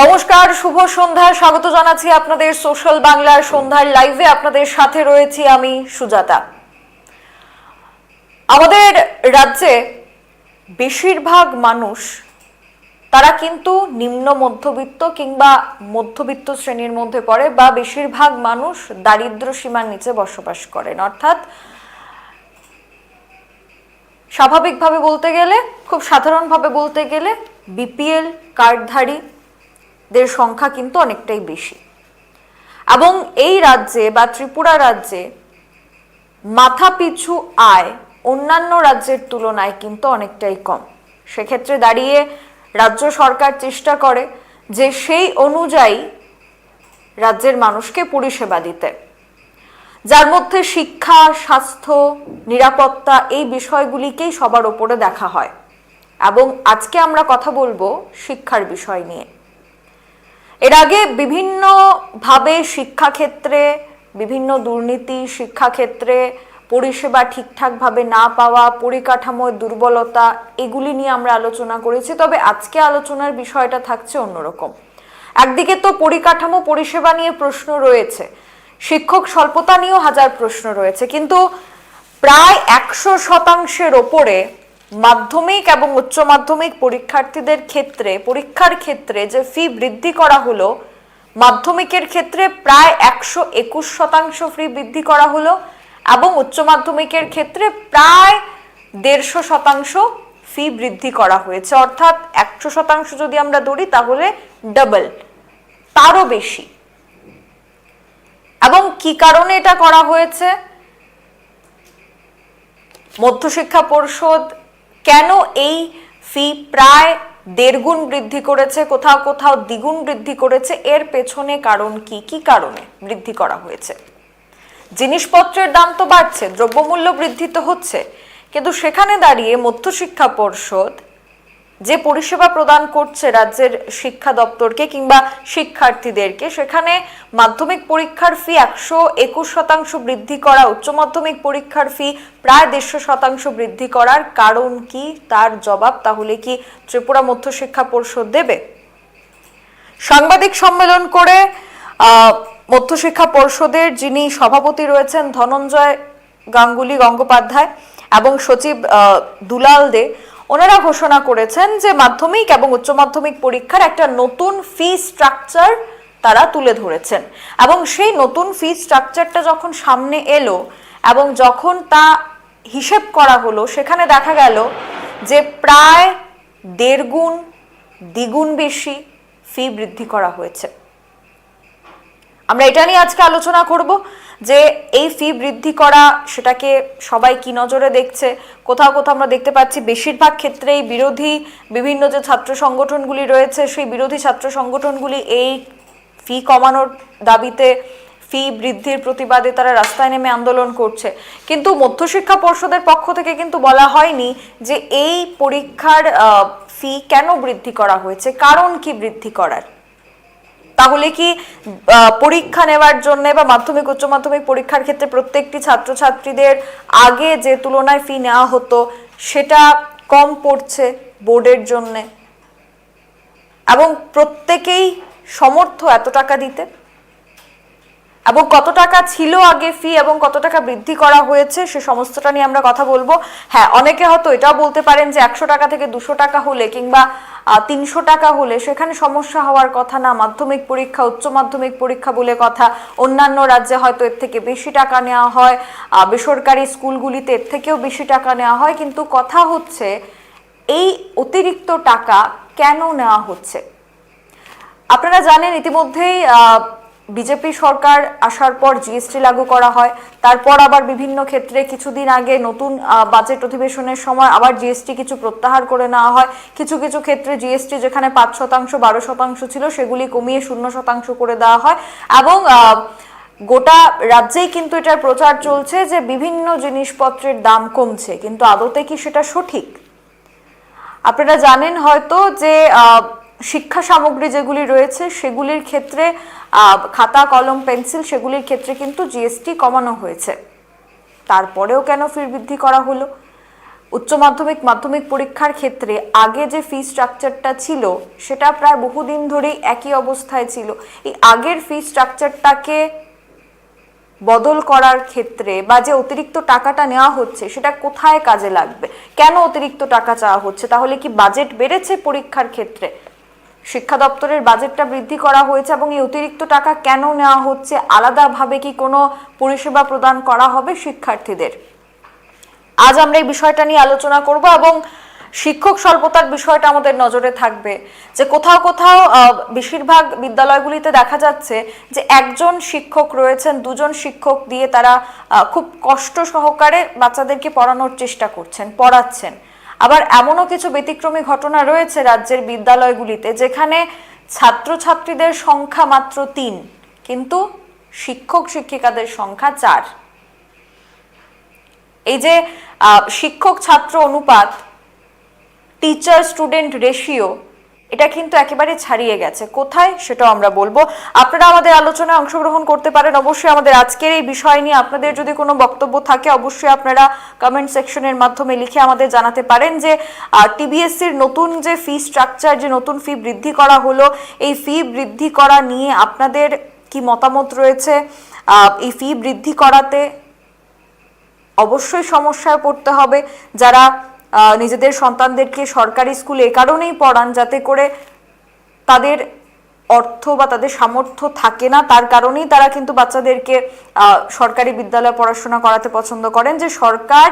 নমস্কার, শুভ সন্ধ্যা। স্বাগত জানাচ্ছি আপনাদের সোশ্যাল বাংলার সন্ধ্যার লাইভে। আপনাদের সাথে রয়েছি আমি সুজাতা। আমাদের রাজ্যে বেশিরভাগ মানুষ, তারা কিন্তু নিম্ন মধ্যবিত্ত কিংবা মধ্যবিত্ত শ্রেণির মধ্যে পড়ে বা বেশিরভাগ মানুষ দারিদ্র সীমার নিচে বসবাস করেন। অর্থাৎ স্বাভাবিকভাবে বলতে গেলে, খুব সাধারণভাবে বলতে গেলে, বিপিএল কার্ডধারীদের সংখ্যা কিন্তু অনেকটাই বেশি। এবং এই রাজ্যে বা ত্রিপুরা রাজ্যে মাথাপিছু আয় অন্যান্য রাজ্যের তুলনায় কিন্তু অনেকটাই কম। সেক্ষেত্রে দাঁড়িয়ে রাজ্য সরকার চেষ্টা করে যে সেই অনুযায়ী রাজ্যের মানুষকে পরিষেবা দিতে। যার মধ্যে শিক্ষা, স্বাস্থ্য, নিরাপত্তা এই বিষয়গুলিকেই সবার ওপরে দেখা হয়। এবং আজকে আমরা কথা বলব শিক্ষার বিষয় নিয়ে। এর আগে বিভিন্নভাবে শিক্ষাক্ষেত্রে, বিভিন্ন দুর্নীতি শিক্ষাক্ষেত্রে পরিষেবা ঠিকঠাকভাবে না পাওয়া, পরিকাঠামোর দুর্বলতা, এগুলি নিয়ে আমরা আলোচনা করেছি। তবে আজকে আলোচনার বিষয়টা থাকছে অন্যরকম। একদিকে তো পরিকাঠামো, পরিষেবা নিয়ে প্রশ্ন রয়েছে। শিক্ষক স্বল্পতা নিয়েও হাজার প্রশ্ন রয়েছে। কিন্তু প্রায় একশো শতাংশের ওপরে মাধ্যমিক এবং উচ্চ মাধ্যমিক পরীক্ষার্থীদের ক্ষেত্রে, পরীক্ষার ক্ষেত্রে যে ফি বৃদ্ধি করা হলো, মাধ্যমিকের ক্ষেত্রে প্রায় একশো একুশ শতাংশ ফি বৃদ্ধি করা হলো এবং উচ্চ মাধ্যমিকের ক্ষেত্রে প্রায় দেড়শো শতাংশ ফি বৃদ্ধি করা হয়েছে। অর্থাৎ একশো শতাংশ যদি আমরা ধরি, তাহলে ডাবল তারও বেশি। এবং কি কারণে এটা করা হয়েছে? মধ্যশিক্ষা পর্ষদ কেন এই ফি প্রায় দেড়গুণ বৃদ্ধি করেছে? কোথাও কোথাও দ্বিগুণ বৃদ্ধি করেছে। এর পেছনে কারণ কি? কি কারণে বৃদ্ধি করা হয়েছে? জিনিসপত্রের দাম তো বাড়ছে, দ্রব্যমূল্য বৃদ্ধি তো হচ্ছে। কিন্তু সেখানে দাঁড়িয়ে মধ্যশিক্ষা পর্ষদ যে পরিষেবা প্রদান করছে রাজ্যের শিক্ষা দপ্তরকে কিংবা শিক্ষার্থীদেরকে, সেখানে মাধ্যমিক পরীক্ষার ফি একশো একুশ শতাংশ বৃদ্ধি করা, উচ্চ মাধ্যমিক পরীক্ষার ফি প্রায় দেড়শো শতাংশ বৃদ্ধি করার কারণ কি? তার জবাব তাহলে কি ত্রিপুরা মধ্যশিক্ষা পর্ষদ দেবে? সাংবাদিক সম্মেলন করে মধ্যশিক্ষা পর্ষদের যিনি সভাপতি রয়েছেন ধনঞ্জয় গাঙ্গুলি গঙ্গোপাধ্যায় এবং সচিব দুলাল দে ওনারা ঘোষণা করেছেন যে মাধ্যমিক এবং উচ্চ মাধ্যমিক পরীক্ষার একটা নতুন ফি স্ট্রাকচার তারা তুলে ধরেছেন। এবং সেই নতুন ফি স্ট্রাকচারটা যখন সামনে এলো এবং যখন তা হিসেব করা হলো, সেখানে দেখা গেল যে প্রায় দেড় গুণ, দ্বিগুণ বেশি ফি বৃদ্ধি করা হয়েছে। আমরা এটা নিয়ে আজকে আলোচনা করব। যে এই ফি বৃদ্ধি করা সেটাকে সবাই কি নজরে দেখছে? কোথাও কোথাও আমরা দেখতে পাচ্ছি বেশিরভাগ ক্ষেত্রেই বিরোধী বিভিন্ন যে ছাত্র সংগঠনগুলি রয়েছে, সেই বিরোধী ছাত্র সংগঠনগুলি এই ফি কমানোর দাবিতে ফি বৃদ্ধির প্রতিবাদে তারা রাস্তায় নেমে আন্দোলন করছে। কিন্তু মধ্যশিক্ষা পর্ষদের পক্ষ থেকে কিন্তু বলা হয়নি যে এই পরীক্ষার ফি কেন বৃদ্ধি করা হয়েছে, কারণ কি বৃদ্ধি করার? তাহলে কি পরীক্ষা নেওয়ার জন্য বা মাধ্যমিক, উচ্চ মাধ্যমিক পরীক্ষার ক্ষেত্রে প্রত্যেকটি ছাত্রছাত্রীদের আগে যে তুলনায় ফি নেওয়া হতো, সেটা কম পড়ছে বোর্ডের জন্য? এবং প্রত্যেকেই সমর্থ এত টাকা দিতে? এবং কত টাকা ছিল আগে ফি এবং কত টাকা বৃদ্ধি করা হয়েছে, সে সমস্তটা নিয়ে আমরা কথা বলব। হ্যাঁ অনেকে হয়তো এটাও বলতে পারেন যে একশো টাকা থেকে দুশো টাকা হলে কিংবা তিনশো টাকা হলে সেখানে সমস্যা হওয়ার কথা না, মাধ্যমিক পরীক্ষা, উচ্চ মাধ্যমিক পরীক্ষা বলে কথা। অন্যান্য রাজ্যে হয়তো এর থেকে বেশি টাকা নেওয়া হয় বেসরকারি স্কুলগুলিতে এর থেকেও বেশি টাকা নেওয়া হয়, কিন্তু কথা হচ্ছে এই অতিরিক্ত টাকা কেন নেওয়া হচ্ছে? আপনারা জানেন ইতিমধ্যেই বিজেপি সরকার আসার পর জিএসটি লাগু করা হয়। তারপর আবার বিভিন্ন ক্ষেত্রে কিছুদিন আগে নতুন বাজেট অধিবেশনের সময় আবার জিএসটি কিছু প্রত্যাহার করে নেওয়া হয়। কিছু কিছু ক্ষেত্রে জিএসটি যেখানে পাঁচ শতাংশ, বারো শতাংশ ছিল, সেগুলি কমিয়ে শূন্য শতাংশ করে দেওয়া হয়। এবং গোটা রাজ্যেই কিন্তু এটার প্রচার চলছে যে বিভিন্ন জিনিসপত্রের দাম কমছে। কিন্তু আদতে কি সেটা সঠিক? আপনারা জানেন হয়তো যে শিক্ষা সামগ্রী যেগুলি রয়েছে, সেগুলির ক্ষেত্রে খাতা, কলম, পেন্সিল, সেগুলির ক্ষেত্রে কিন্তু জিএসটি কমানো হয়েছে। তারপরেও কেন ফি বৃদ্ধি করা হলো? উচ্চ মাধ্যমিক মাধ্যমিক পরীক্ষার ক্ষেত্রে আগে যে ফি স্ট্রাকচারটা ছিল, সেটা প্রায় বহুদিন ধরেই একই অবস্থায় ছিল। এই আগের ফি স্ট্রাকচারটাকে বদল করার ক্ষেত্রে বা যে অতিরিক্ত টাকাটা নেওয়া হচ্ছে, সেটা কোথায় কাজে লাগবে? কেন অতিরিক্ত টাকা চাওয়া হচ্ছে? তাহলে কি বাজেট বেড়েছে পরীক্ষার ক্ষেত্রে? শিক্ষা দপ্তরের বাজেটটা বৃদ্ধি করা হয়েছে এবং এই অতিরিক্ত টাকা কেন নেওয়া হচ্ছে? আলাদাভাবে কি কোনো পরিষেবা প্রদান করা হবে শিক্ষার্থীদের? আজ আমরা এই বিষয়টা নিয়ে আলোচনা করব এবং শিক্ষক স্বল্পতার বিষয়টা আমাদের নজরে থাকবে। যে কোথাও কোথাও বেশিরভাগ বিদ্যালয়গুলিতে দেখা যাচ্ছে যে একজন শিক্ষক রয়েছেন, দুজন শিক্ষক দিয়ে তারা খুব কষ্ট সহকারে বাচ্চাদেরকে পড়ানোর চেষ্টা করছেন, পড়াচ্ছেন। আবার এমনও কিছু ব্যতিক্রমী ঘটনা রয়েছে রাজ্যের বিদ্যালয়গুলিতে, যেখানে ছাত্রছাত্রীদের সংখ্যা মাত্র তিন, কিন্তু শিক্ষক শিক্ষিকাদের সংখ্যা চার। এই যে শিক্ষক ছাত্র অনুপাত টিচার স্টুডেন্ট রেশিও এটা কিন্তু একেবারে ছাড়িয়ে গেছে। কোথায় সেটাও আমরা বলব। আপনারা আমাদের আলোচনায় অংশগ্রহণ করতে পারেন। অবশ্যই আমাদের আজকের এই বিষয় নিয়ে আপনাদের যদি কোনো বক্তব্য থাকে, অবশ্যই আপনারা কমেন্ট সেকশনের মাধ্যমে লিখে আমাদের জানাতে পারেন যে টিবিএসসির নতুন যে ফি স্ট্রাকচার যে নতুন ফি বৃদ্ধি করা হলো, এই ফি বৃদ্ধি করা নিয়ে আপনাদের কি মতামত রয়েছে? এই ফি বৃদ্ধি করাতে অবশ্যই সমস্যায় পড়তে হবে। যারা নিজেদের সন্তানদেরকে সরকারি স্কুলে এ কারণেই পড়ান যাতে করে তাদের অর্থ বা তাদের সামর্থ্য থাকে না। তার কারণেই তারা কিন্তু বাচ্চাদেরকে সরকারি বিদ্যালয়ে পড়াশোনা করাতে পছন্দ করেন। যে সরকার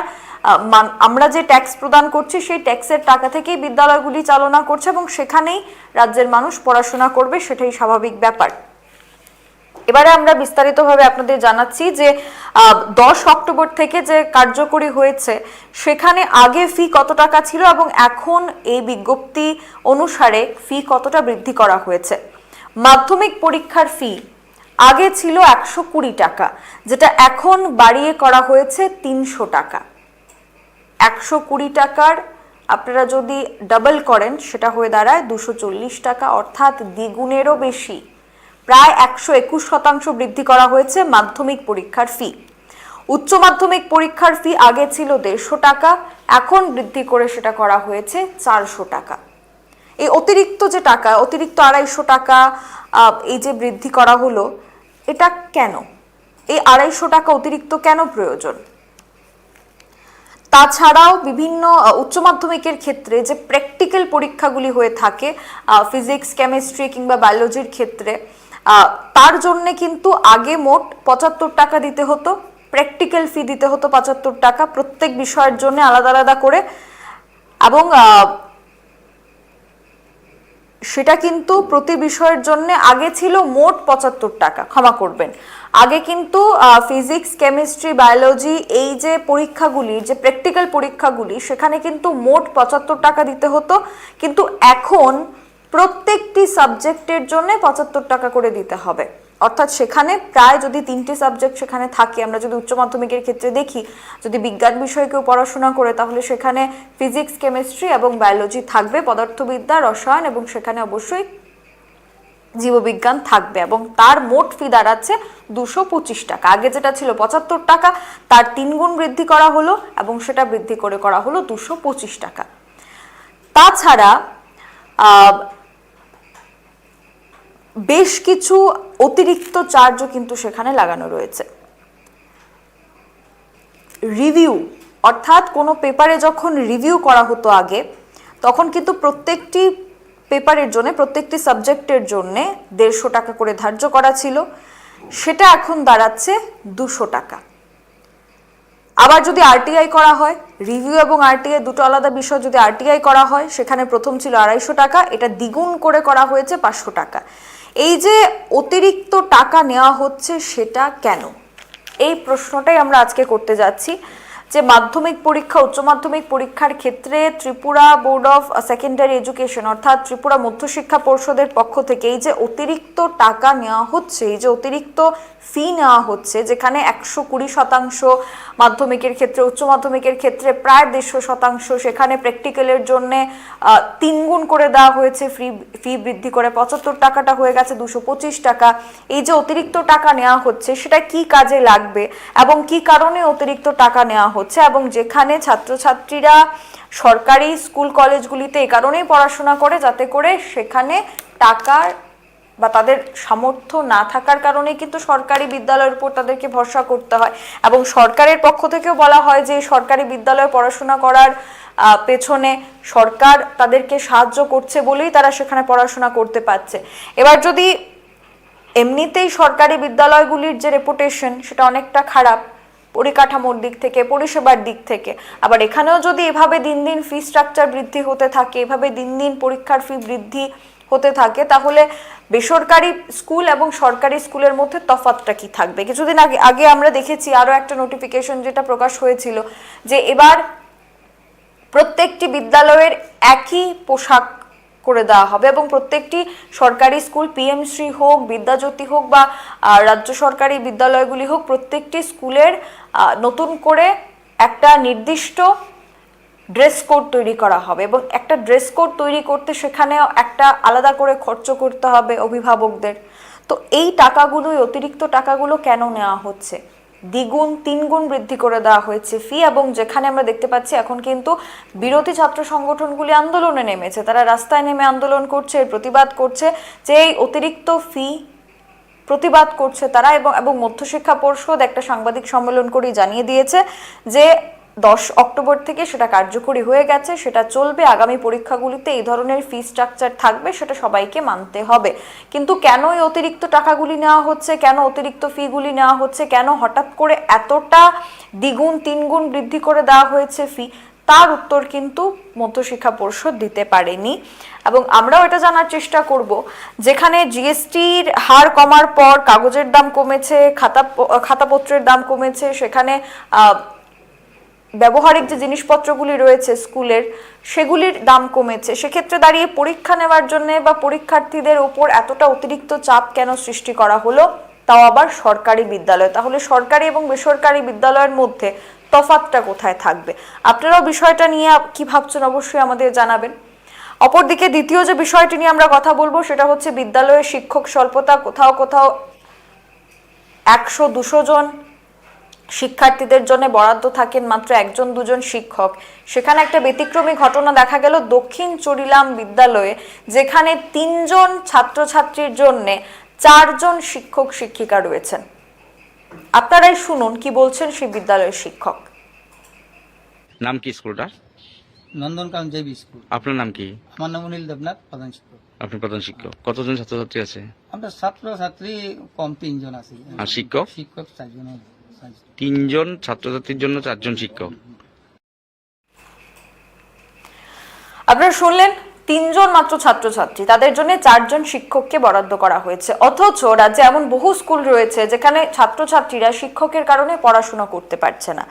আমরা যে ট্যাক্স প্রদান করছি, সেই ট্যাক্সের টাকা থেকেই বিদ্যালয়গুলি চালনা করছে এবং সেখানেই রাজ্যের মানুষ পড়াশোনা করবে, সেটাই স্বাভাবিক ব্যাপার। এবারে আমরা বিস্তারিতভাবে আপনাদের জানাচ্ছি যে দশ অক্টোবর থেকে যে কার্যকরী হয়েছে, সেখানে আগে ফি কত টাকা ছিল এবং এখন এই বিজ্ঞপ্তি অনুসারে ফি কতটা বৃদ্ধি করা হয়েছে? মাধ্যমিক পরীক্ষার ফি আগে ছিল একশো কুড়ি টাকা, যেটা এখন বাড়িয়ে করা হয়েছে তিনশো টাকা। একশো কুড়ি টাকার, আপনারা যদি ডাবল করেন, সেটা হয়ে দাঁড়ায় দুশো চল্লিশ টাকা, অর্থাৎ দ্বিগুণেরও বেশি। প্রায় একশো একুশ শতাংশ বৃদ্ধি করা হয়েছে মাধ্যমিক পরীক্ষার ফি। উচ্চ মাধ্যমিক পরীক্ষার ফি আগে ছিল দেড়শো টাকা, এখন বৃদ্ধি করে সেটা করা হয়েছে চারশো টাকা। এই অতিরিক্ত যে টাকা, অতিরিক্ত আড়াইশো টাকা এই যে বৃদ্ধি করা হলো, এটা কেন? এই আড়াইশো টাকা অতিরিক্ত কেন প্রয়োজন? তাছাড়াও বিভিন্ন উচ্চ মাধ্যমিকের ক্ষেত্রে যে প্র্যাকটিক্যাল পরীক্ষাগুলি হয়ে থাকে ফিজিক্স, কেমিস্ট্রি কিংবা বায়োলজির ক্ষেত্রে তার জন্য কিন্তু আগে মোট পঁচাত্তর টাকা দিতে হতো প্র্যাকটিক্যাল ফি দিতে হতো পঁচাত্তর টাকা প্রত্যেক বিষয়ের জন্য আলাদা আলাদা করে। এবং সেটা কিন্তু প্রতি বিষয়ের জন্য আগে ছিল মোট পঁচাত্তর টাকা, ক্ষমা করবেন। আগে কিন্তু ফিজিক্স কেমিস্ট্রি বায়োলজি এই যে পরীক্ষাগুলি, যে প্র্যাকটিক্যাল পরীক্ষাগুলি, সেখানে কিন্তু মোট পঁচাত্তর টাকা দিতে হতো। কিন্তু এখন প্রত্যেকটি সাবজেক্টের জন্য পঁচাত্তর টাকা করে দিতে হবে। অর্থাৎ সেখানে প্রায় যদি তিনটি সাবজেক্ট সেখানে থাকে, আমরা যদি উচ্চ মাধ্যমিকের ক্ষেত্রে দেখি, যদি বিজ্ঞান বিষয়ে কেউ পড়াশোনা করে, তাহলে সেখানে ফিজিক্স, কেমিস্ট্রি এবং বায়োলজি থাকবে, পদার্থবিদ্যা, রসায়ন এবং সেখানে অবশ্যই জীববিজ্ঞান থাকবে এবং তার মোট ফি দাঁড়াচ্ছে দুশো পঁচিশ টাকা। আগে যেটা ছিল পঁচাত্তর টাকা, তার তিন গুণ বৃদ্ধি করা হলো এবং সেটা বৃদ্ধি করে করা হলো দুশো পঁচিশ টাকা। তাছাড়া বেশ কিছু অতিরিক্ত চার্জও কিন্তু সেখানে লাগানো রয়েছে। রিভিউ, অর্থাৎ কোনো পেপারে যখন রিভিউ করা হতো আগে, তখন কিন্তু প্রত্যেকটি পেপারের জন্য, প্রত্যেকটি সাবজেক্টের জন্য দেড়শো টাকা করে ধার্য করা ছিল। সেটা এখন দাঁড়াচ্ছে দুশো টাকা। আবার যদি আরটিআই করা হয়, রিভিউ এবং আরটিআই দুটো আলাদা বিষয়, যদি আরটিআই করা হয়, সেখানে প্রথম ছিল আড়াইশো টাকা, এটা দ্বিগুণ করে করা হয়েছে পাঁচশো টাকা। এই যে অতিরিক্ত টাকা নেওয়া হচ্ছে সেটা কেন? এই প্রশ্নটাই আমরা আজকে করতে যাচ্ছি। যে মাধ্যমিক পরীক্ষা, উচ্চ মাধ্যমিক পরীক্ষার ক্ষেত্রে Tripura board of secondary education অর্থাৎ ত্রিপুরা মধ্যশিক্ষা পর্ষদের পক্ষ থেকে এই যে অতিরিক্ত টাকা নেওয়া হচ্ছে, এই যে অতিরিক্ত ফি নেওয়া হচ্ছে, যেখানে একশো কুড়ি শতাংশ মাধ্যমিকের ক্ষেত্রে, উচ্চ মাধ্যমিকের ক্ষেত্রে প্রায় দেড়শো শতাংশ, সেখানে প্র্যাকটিক্যালের জন্যে তিনগুণ করে দেওয়া হয়েছে ফি ফি বৃদ্ধি করে পঁচাত্তর টাকাটা হয়ে গেছে, দুশো পঁচিশ টাকা। এই যে অতিরিক্ত টাকা নেওয়া হচ্ছে, সেটা কি কাজে লাগবে এবং কি কারণে অতিরিক্ত টাকা নেওয়া হচ্ছে? হচ্ছে এবং যেখানে ছাত্রছাত্রীরা সরকারি স্কুল কলেজগুলিতে এ কারণেই পড়াশোনা করে যাতে করে সেখানে টাকার বা তাদের সামর্থ্য না থাকার কারণে কিন্তু সরকারি বিদ্যালয়ের উপর তাদেরকে ভরসা করতে হয়। এবং সরকারের পক্ষ থেকেও বলা হয় যে সরকারি বিদ্যালয়ে পড়াশোনা করার পেছনে সরকার তাদেরকে সাহায্য করছে বলেই তারা সেখানে পড়াশোনা করতে পারছে। এবার যদি এমনিতেই সরকারি বিদ্যালয়গুলির যে রেপুটেশন সেটা অনেকটা খারাপ পরিকাঠামোর দিক থেকে, পরিষেবার দিক থেকে। আবার এখানেও যদি এভাবে দিন দিন ফি স্ট্রাকচার বৃদ্ধি হতে থাকে, এভাবে দিন দিন পরীক্ষার ফি বৃদ্ধি হতে থাকে, তাহলে বেসরকারি স্কুল এবং সরকারি স্কুলের মধ্যে তফাতটা কি থাকবে? কিছুদিন আগে আগে আমরা দেখেছি আরও একটা নোটিফিকেশন যেটা প্রকাশ হয়েছিল যে এবার প্রত্যেকটি বিদ্যালয়ের একই পোশাক করে দেওয়া হবে এবং প্রত্যেকটি সরকারি স্কুল পিএমশ্রী হোক, বিদ্যাজ্যোতি হোক বা রাজ্য সরকারি বিদ্যালয়গুলি হোক, প্রত্যেকটি স্কুলের নতুন করে একটা নির্দিষ্ট ড্রেস কোড তৈরি করা হবে এবং একটা ড্রেস কোড তৈরি করতে সেখানেও একটা আলাদা করে খরচ করতে হবে অভিভাবকদের। তো এই টাকাগুলোই, অতিরিক্ত টাকাগুলো কেন নেওয়া হচ্ছে? দ্বিগুণ, তিনগুণ বৃদ্ধি করে দেওয়া হয়েছে ফি এবং যেখানে আমরা দেখতে পাচ্ছি এখন কিন্তু বিরোধী ছাত্র সংগঠনগুলি আন্দোলনে নেমেছে। তারা রাস্তায় নেমে আন্দোলন করছে প্রতিবাদ করছে যে এই অতিরিক্ত ফি প্রতিবাদ করছে তারা এবং এবং মধ্যশিক্ষা পর্ষদ একটা সাংবাদিক সম্মেলন করে জানিয়ে দিয়েছে যে দশ অক্টোবর থেকে সেটা কার্যকরী হয়ে গেছে, সেটা চলবে, আগামী পরীক্ষাগুলিতে এই ধরনের ফি স্ট্রাকচার থাকবে, সেটা সবাইকে মানতে হবে। কিন্তু কেন এই অতিরিক্ত টাকাগুলি নেওয়া হচ্ছে, কেন অতিরিক্ত ফিগুলি নেওয়া হচ্ছে, কেন হঠাৎ করে এতটা দ্বিগুণ, তিনগুণ বৃদ্ধি করে দেওয়া হয়েছে ফি তার উত্তর কিন্তু মধ্যশিক্ষা পরিষদ দিতে পারেনি। এবং আমরাও এটা জানার চেষ্টা করব, যেখানে জিএসটির হার কমার পর কাগজের দাম কমেছে, খাতা খাতাপত্রের দাম কমেছে, সেখানে ব্যবহারিক যে জিনিসপত্রগুলি রয়েছে স্কুলের, সেগুলির দাম কমেছে। সেক্ষেত্রে দাঁড়িয়ে পরীক্ষা নেওয়ার জন্য বা পরীক্ষার্থীদের ওপর এতটা অতিরিক্ত চাপ কেন সৃষ্টি করা হলো, তাও আবার সরকারি বিদ্যালয়। তাহলে সরকারি এবং বেসরকারি বিদ্যালয়ের মধ্যে তফাতটা কোথায় থাকবে? আপনারাও বিষয়টা নিয়ে কি ভাবছেন অবশ্যই আমাদের জানাবেন। অপরদিকে দ্বিতীয় যে বিষয়টি নিয়ে আমরা কথা বলব, সেটা হচ্ছে বিদ্যালয়ে শিক্ষক স্বল্পতা, কোথাও কোথাও একশো দুশো জন শিক্ষার্থীদের জন্য বরাদ্দ থাকেন মাত্র একজন দুজন শিক্ষক। সেখানে একটা ব্যতিক্রমী ঘটনা দেখা গেল দক্ষিণ চরিলাম বিদ্যালয়ে, যেখানে তিনজন ছাত্রছাত্রীর জন্য চারজন শিক্ষক শিক্ষিকা রয়েছেন। আপনারাই শুনুন কি বলছেন সেই বিদ্যালয়ের শিক্ষক। নাম কি স্কুলটার? Nandankanan JB school. আপনার নাম কি? আমার নাম অনিল দেবনাথ প্রধান শিক্ষক। আপনি প্রধান শিক্ষক। কতজন ছাত্রছাত্রী আছে? আমরা ছাত্র ছাত্রী কম তিনজন আছি। আর শিক্ষক? শিক্ষক চারজন। তিনজন ছাত্রছাত্রীর জন্য চারজন শিক্ষক। আপনারা শুনলেন তিনজন মাত্র ছাত্রছাত্রী। তাদের জন্য চারজন শিক্ষককে বরাদ্দ করা হয়েছে। অথচ রাজ্যে এমন বহু স্কুল রয়েছে যেখানে ছাত্রছাত্রীরা শিক্ষকের কারণে পড়াশোনা করতে পারছে না।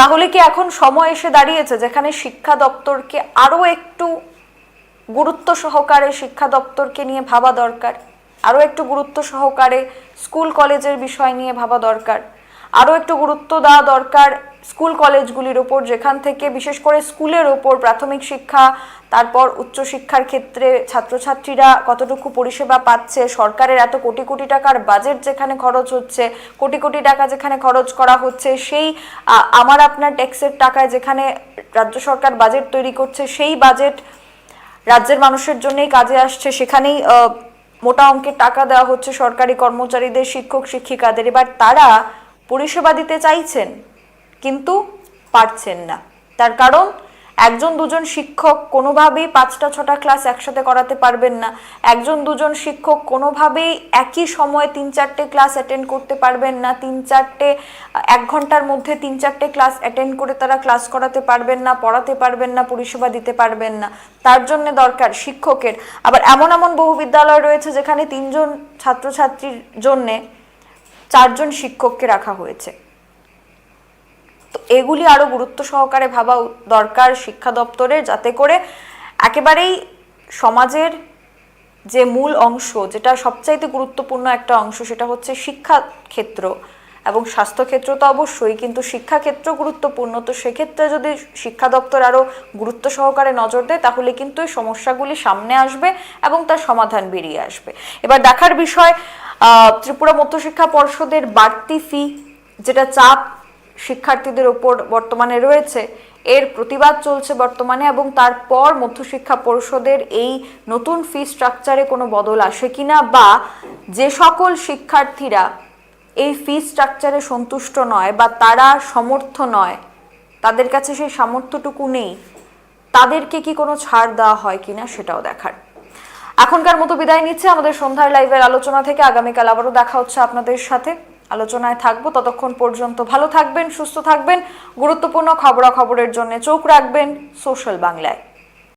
তাহলে কি এখন সময় এসে দাঁড়িয়েছে যেখানে শিক্ষা দপ্তরকে আরও একটু গুরুত্ব সহকারে শিক্ষা দপ্তরকে নিয়ে ভাবা দরকার? আরও একটু গুরুত্ব সহকারে স্কুল কলেজের বিষয় নিয়ে ভাবা দরকার? আরও একটু গুরুত্ব দেওয়া দরকার স্কুল কলেজগুলির ওপর, যেখান থেকে বিশেষ করে স্কুলের ওপর প্রাথমিক শিক্ষা তারপর উচ্চশিক্ষার ক্ষেত্রে ছাত্রছাত্রীরা কতটুকু পরিষেবা পাচ্ছে? সরকারের এত কোটি কোটি টাকার বাজেট যেখানে খরচ হচ্ছে, কোটি কোটি টাকা যেখানে খরচ করা হচ্ছে, সেই আমার আপনার ট্যাক্সের টাকায় যেখানে রাজ্য সরকার বাজেট তৈরি করছে, সেই বাজেট রাজ্যের মানুষের জন্যই কাজে আসছে। সেখানেই মোটা অঙ্কের টাকা দেওয়া হচ্ছে সরকারি কর্মচারীদের, শিক্ষক, শিক্ষিকাদের। এবার তারা পরিষেবা দিতে চাইছেন, কিন্তু পারছেন না। তার কারণ একজন দুজন শিক্ষক কোনোভাবেই পাঁচটা, ছটা ক্লাস একসাথে করাতে পারবেন না। একজন দুজন শিক্ষক কোনোভাবেই একই সময়ে তিন, চারটে ক্লাস অ্যাটেন্ড করতে পারবেন না। তিন, চারটে, এক ঘণ্টার মধ্যে তিন, চারটে ক্লাস অ্যাটেন্ড করে তারা ক্লাস করাতে পারবেন না, পড়াতে পারবেন না, পরিষেবা দিতে পারবেন না। তার জন্য দরকার শিক্ষকের। আবার এমন এমন বহু বিদ্যালয় রয়েছে যেখানে তিনজন ছাত্রছাত্রীর জন্যে চারজন শিক্ষককে রাখা হয়েছে। তো এগুলি আরও গুরুত্ব সহকারে ভাবা দরকার শিক্ষা দপ্তরের যাতে করে একেবারেই সমাজের যে মূল অংশ, যেটা সবচাইতে গুরুত্বপূর্ণ একটা অংশ, সেটা হচ্ছে শিক্ষা ক্ষেত্র এবং স্বাস্থ্যক্ষেত্র তো অবশ্যই, কিন্তু শিক্ষাক্ষেত্র গুরুত্বপূর্ণ। তো সেক্ষেত্রে যদি শিক্ষা দপ্তর আরও গুরুত্ব সহকারে নজর দেয়, তাহলে কিন্তু এই সমস্যাগুলি সামনে আসবে এবং তার সমাধান বেরিয়ে আসবে। এবার দেখার বিষয় ত্রিপুরা মধ্যশিক্ষা পর্ষদের বাড়তি ফি যেটা চাপ শিক্ষার্থীদের ওপর বর্তমানে রয়েছে। এর প্রতিবাদ চলছে বর্তমানে এবং তারপর মধ্যশিক্ষা পরিষদের এই নতুন ফি স্ট্রাকচারে কোনো বদল আসে কিনা বা যে সকল শিক্ষার্থীরা এই ফি স্ট্রাকচারে সন্তুষ্ট নয় বা তারা সমর্থ নয়, তাদের কাছে সেই সামর্থ্যটুকু নেই, তাদেরকে কি কোনো ছাড় দেওয়া হয় কিনা সেটাও দেখার। এখনকার মতো বিদায় নিচ্ছে। আমাদের সন্ধ্যার লাইভের আলোচনা থেকে আগামীকাল আবারও দেখা হচ্ছে আপনাদের সাথে। আলোচনায় থাকব। ততক্ষণ পর্যন্ত ভালো থাকবেন, সুস্থ থাকবেন। গুরুত্বপূর্ণ খবরাখবরের জন্য চোখ রাখবেন সোশ্যাল বাংলায়।